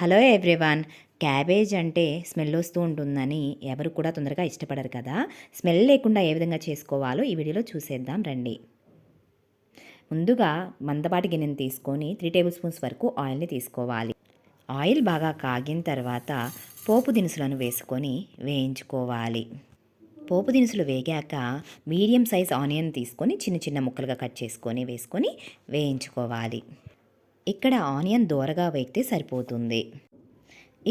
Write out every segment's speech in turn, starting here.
Hello everyone. Cabbage అంటే smell వస్తూ ఉంటుందని ఎవరు కూడా తొందరగా ఇష్టపడరు కదా. స్మెల్ లేకుండా ఏ విధంగా చేసుకోవాలో ఈ వీడియోలో చూసేద్దాం రండి. ముందుగా మందపాటి గిన్నెని తీసుకొని త్రీ టేబుల్ స్పూన్స్ వరకు ఆయిల్ని తీసుకోవాలి. ఆయిల్ బాగా కాగిన తర్వాత పోపు దినుసులను వేసుకొని వేయించుకోవాలి. పోపు దినుసులు వేగాక మీడియం సైజ్ ఆనియన్ తీసుకొని చిన్న చిన్న ముక్కలుగా కట్ చేసుకొని వేసుకొని వేయించుకోవాలి. ఇక్కడ ఆనియన్ దోరగా వేగితే సరిపోతుంది.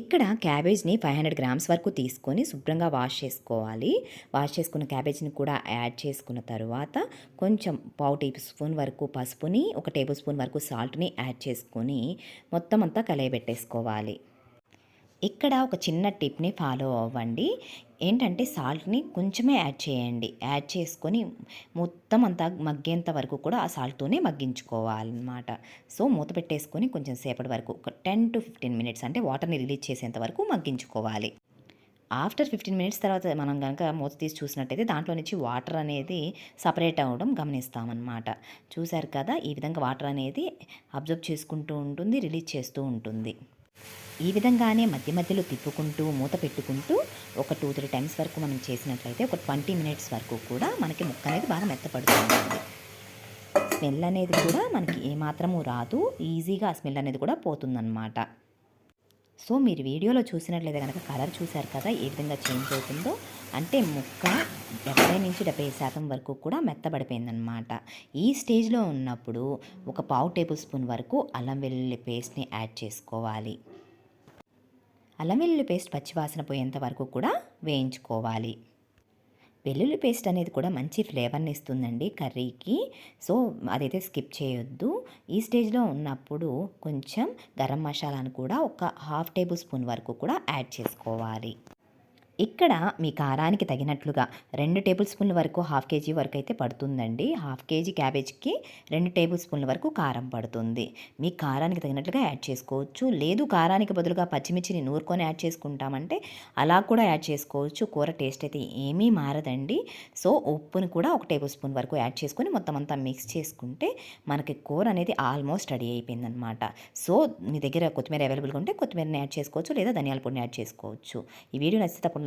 ఇక్కడ క్యాబేజ్ని ఫైవ్ హండ్రెడ్ గ్రామ్స్ వరకు తీసుకొని శుభ్రంగా వాష్ చేసుకోవాలి. వాష్ చేసుకున్న క్యాబేజ్ని కూడా యాడ్ చేసుకున్న తర్వాత కొంచెం పావు టీ స్పూన్ వరకు పసుపుని ఒక టేబుల్ స్పూన్ వరకు సాల్ట్ని యాడ్ చేసుకొని మొత్తం అంతా కలయబెట్టేసుకోవాలి. ఇక్కడ ఒక చిన్న టిప్ని ఫాలో అవ్వండి. ఏంటంటే సాల్ట్ని కొంచెమే యాడ్ చేయండి. యాడ్ చేసుకొని మొత్తం అంతా మగ్గేంత వరకు కూడా ఆ సాల్ట్తోనే మగ్గించుకోవాలన్నమాట. సో మూత పెట్టేసుకొని కొంచెం సేపటి వరకు ఒక టెన్ టు ఫిఫ్టీన్ మినిట్స్ అంటే వాటర్ని రిలీజ్ చేసేంత వరకు మగ్గించుకోవాలి. ఆఫ్టర్ ఫిఫ్టీన్ మినిట్స్ తర్వాత మనం కనుక మూత తీసి చూసినట్టయితే దాంట్లో నుంచి వాటర్ అనేది సపరేట్ అవ్వడం గమనిస్తామన్నమాట. చూశారు కదా? ఈ విధంగా వాటర్ అనేది అబ్జర్వ్ చేసుకుంటూ ఉంటుంది రిలీజ్ చేస్తూ ఉంటుంది. ఈ విధంగానే మధ్య మధ్యలో తిప్పుకుంటూ మూత పెట్టుకుంటూ ఒక టూ త్రీ టైమ్స్ వరకు మనం చేసినట్లయితే ఒక ట్వంటీ మినిట్స్ వరకు కూడా మనకి ముక్క అనేది బాగా మెత్తపడుతుంది స్మెల్ అనేది కూడా మనకి ఏమాత్రము రాదు. ఈజీగా ఆ స్మెల్ అనేది కూడా పోతుందన్నమాట. సో మీరు వీడియోలో చూసినట్లయితే కనుక కలర్ చూశారు కదా ఏ విధంగా చేంజ్ అవుతుందో. అంటే ముక్క డెబ్బై నుంచి డెబ్బై శాతం వరకు కూడా మెత్తబడిపోయిందనమాట ఈ స్టేజ్లో ఉన్నప్పుడు ఒక పావు టేబుల్ స్పూన్ వరకు అల్లం వెల్లుల్లి పేస్ట్ని యాడ్ చేసుకోవాలి. అల్లం వెల్లుల్లి పేస్ట్ పచ్చివాసన పోయేంత వరకు కూడా వేయించుకోవాలి. వెల్లుల్లి పేస్ట్ అనేది కూడా మంచి ఫ్లేవర్ని ఇస్తుందండి కర్రీకి. సో అదైతే స్కిప్ చేయొద్దు. ఈ స్టేజ్లో ఉన్నప్పుడు కొంచెం గరం మసాలాను కూడా ఒక హాఫ్ టేబుల్ స్పూన్ వరకు కూడా యాడ్ చేసుకోవాలి. ఇక్కడ మీ కారానికి తగినట్లుగా రెండు టేబుల్ స్పూన్ల వరకు హాఫ్ కేజీ వరకు అయితే పడుతుందండి. హాఫ్ కేజీ క్యాబేజ్కి రెండు టేబుల్ స్పూన్ల వరకు కారం పడుతుంది. మీ కారానికి తగినట్లుగా యాడ్ చేసుకోవచ్చు. లేదు కారానికి బదులుగా పచ్చిమిర్చిని నూరుకొని యాడ్ చేసుకుంటామంటే అలా కూడా యాడ్ చేసుకోవచ్చు. కూర టేస్ట్ అయితే ఏమీ మారదండి. సో ఉప్పుని కూడా ఒక టేబుల్ స్పూన్ వరకు యాడ్ చేసుకొని మొత్తం అంతా మిక్స్ చేసుకుంటే మనకి కూర అనేది ఆల్మోస్ట్ రెడీ అయిపోయిందనమాట సో మీ దగ్గర కొత్తిమీర అవైలబుల్గా ఉంటే కొత్తిమీరని యాడ్ చేసుకోవచ్చు లేదా ధనియాల పొడిని యాడ్ చేసుకోవచ్చు. ఈ వీడియో నచ్చితే తప్పకుండా